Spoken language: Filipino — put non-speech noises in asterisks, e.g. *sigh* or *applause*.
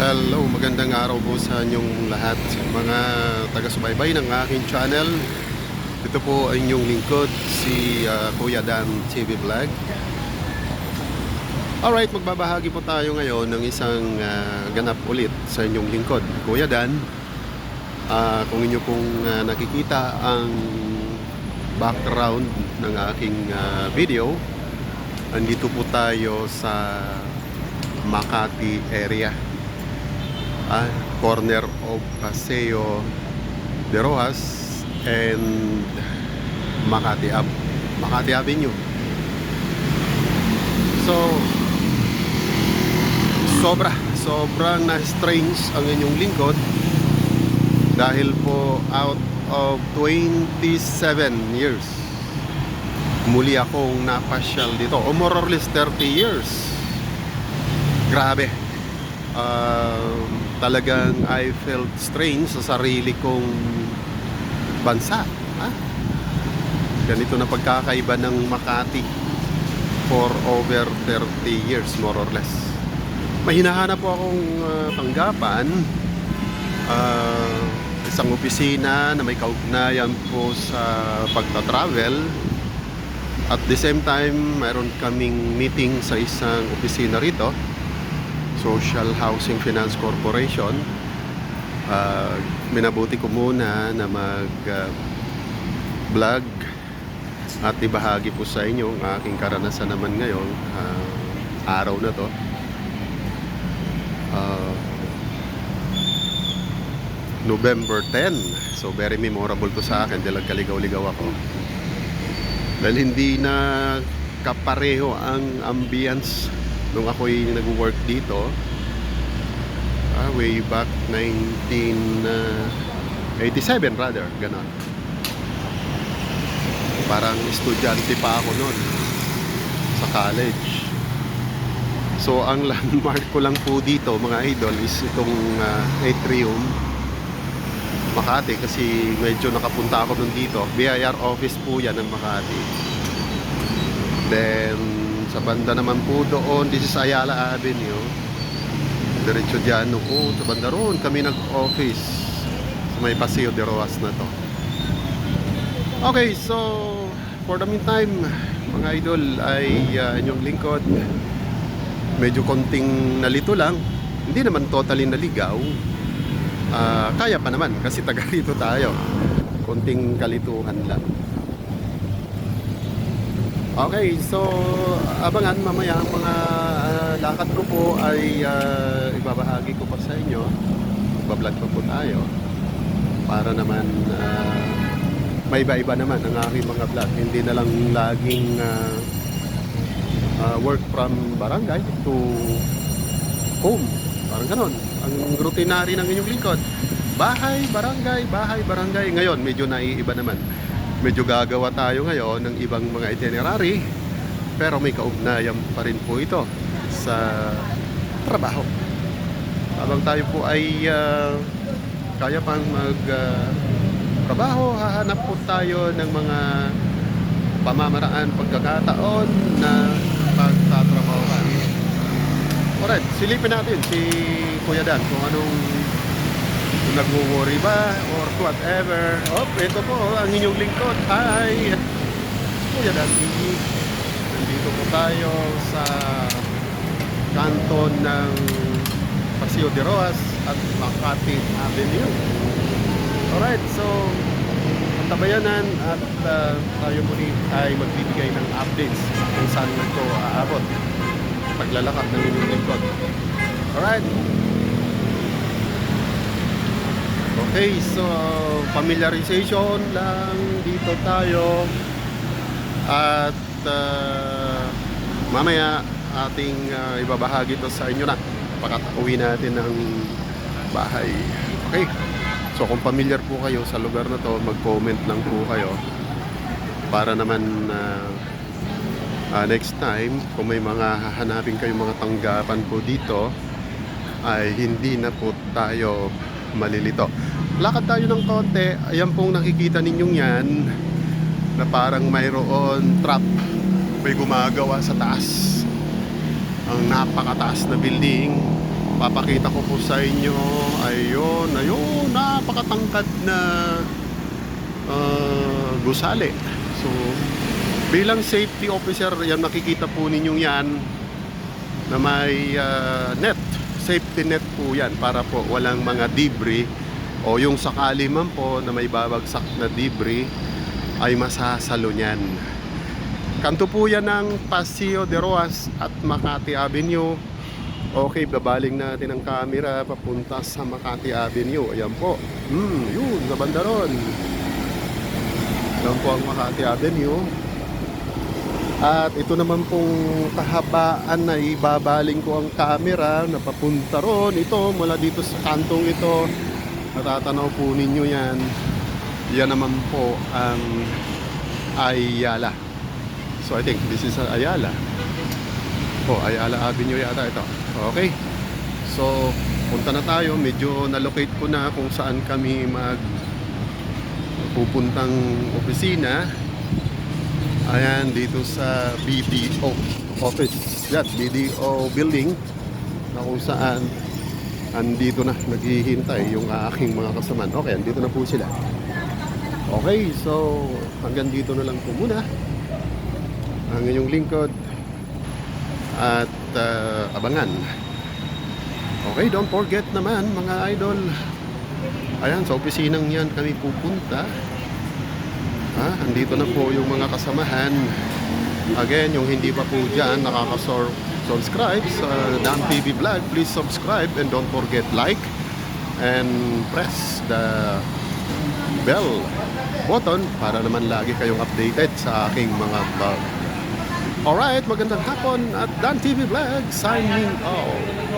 Hello, magandang araw po sa inyong lahat mga taga-subaybay ng aking channel. Ito po ang inyong lingkod, si ah, Kuya Dan TV Vlog. Alright, magbabahagi po tayo ngayon ng isang ah, ganap ulit sa inyong lingkod. Kuya Dan, ah, kung inyo pong ah, nakikita ang background ng aking ah, video, andito po tayo sa Makati area ah, corner of Paseo de Rojas and Makati Ave Makati Avenue. So sobra sobrang na strange ang inyong lingkod dahil po out of 27 years. Muli akong napasyal dito. O more or less 30 years. Grabe. Um, talagang I felt strange sa sarili kong bansa. Ha? Ganito na pagkakaiba ng Makati for over 30 years more or less. May po akong uh, tanggapan uh, isang opisina na may kaugnayan po sa pagta-travel at the same time mayroon kaming meeting sa isang opisina rito Social Housing Finance Corporation. Uh, minabuti ko muna na mag uh, at ibahagi po sa inyo ang aking karanasan naman ngayon uh, araw na to. Uh, November 10. So very memorable to sa akin dahil kaligaw-ligaw ako. Dahil hindi na kapareho ang ambience nung ako'y nag-work dito ah, way back 1987 rather ganon. Parang estudyante pa ako noon sa college. So ang *laughs* landmark ko lang po dito mga idol is itong ah, atrium Makati kasi medyo nakapunta ako nun dito. BIR office po yan ng Makati. Then sa banda naman po doon, this is Ayala Avenue. Diretso dyan noon, sa banda roon kami nag-office sa may Paseo de Rojas na to. Okay, so for the meantime, mga idol ay uh, inyong lingkod. Medyo konting nalito lang. Hindi naman totally naligaw. Ah, kaya pa naman kasi taga rito tayo. Konting kalituhan lang. Okay, so abangan mamaya ang mga ah, lakad ko po ay ah, ibabahagi ko pa sa inyo. Bablog pa po tayo para naman ah, may iba-iba naman ang aking mga vlog. Hindi na lang laging ah, ah, work from barangay to home. Parang ganon. Ang routinary ng inyong lingkod. Bahay, barangay, bahay, barangay. Ngayon, medyo naiiba naman medyo gagawa tayo ngayon ng ibang mga itinerary pero may kaugnayan pa rin po ito sa trabaho. Habang tayo po ay ah, kaya pang mag ah, trabaho hahanap po tayo ng mga pamamaraan pagkakataon na pagtatrabahoan alright silipin natin si Kuya Dan kung anong kung nagwo-worry ba or whatever. Oh, ito po ang inyong lingkod. Hi! Kuya Dan TV. Nandito po tayo sa kanton ng Paseo de Rojas at Makati Avenue. Alright, so tabayanan at uh, tayo muli ay magbibigay ng updates kung saan ito aabot paglalakad ng inyong lingkod. Alright, Okay, so familiarization lang. Dito tayo. At uh, mamaya ating uh, ibabahagi to sa inyo na. Pagkatauwi natin ng bahay. Okay, so kung familiar po kayo sa lugar na to, mag-comment lang po kayo. Para naman uh, uh, next time kung may mga hahanapin kayong mga tanggapan po dito ay hindi na po tayo malilito. Lakad tayo ng konti. Ayan pong nakikita ninyong yan na parang mayroon trap. May gumagawa sa taas. Ang napakataas na building. papakita ko po sa inyo ayun ayun napakatangkad na ah, gusali so bilang safety officer yan makikita po ninyo yan na may ah, net safety net po yan para po walang mga debris o yung sakali man po na may babagsak na debris ay masasalo niyan kanto po yan ng Paseo de Roas at Makati Avenue Okay, babaling natin ang camera papunta sa Makati Avenue. Ayan po. Hmm, yun, sa banda ron. Ayan po ang Makati Avenue. At ito naman pong kahabaan na ibabaling ko ang camera na papunta ron. Ito, mula dito sa kantong ito. Natatanaw po ninyo yan. Yan naman po ang Ayala. So I think this is Ayala. Po, Ayala Avenue yata ito. Okay. So, punta na tayo. Medyo na-locate ko na kung saan kami mag pupuntang opisina. Ayan, dito sa BDO office. Yan, BDO building na kung saan andito na naghihintay yung aking mga kasamaan. Okay, andito na po sila. Okay, so hanggang dito na lang po muna ang inyong lingkod at uh, abangan. Okay, don't forget naman mga idol. Ayan, sa opisinang yan kami pupunta. Ah, andito na po yung mga kasamahan. Again, yung hindi pa po dyan nakaka-subscribe sa Dan TV Vlog, please subscribe and don't forget like and press the bell button para naman lagi kayong updated sa aking mga vlog. Alright, magandang hapon at Dan TV Vlog signing off.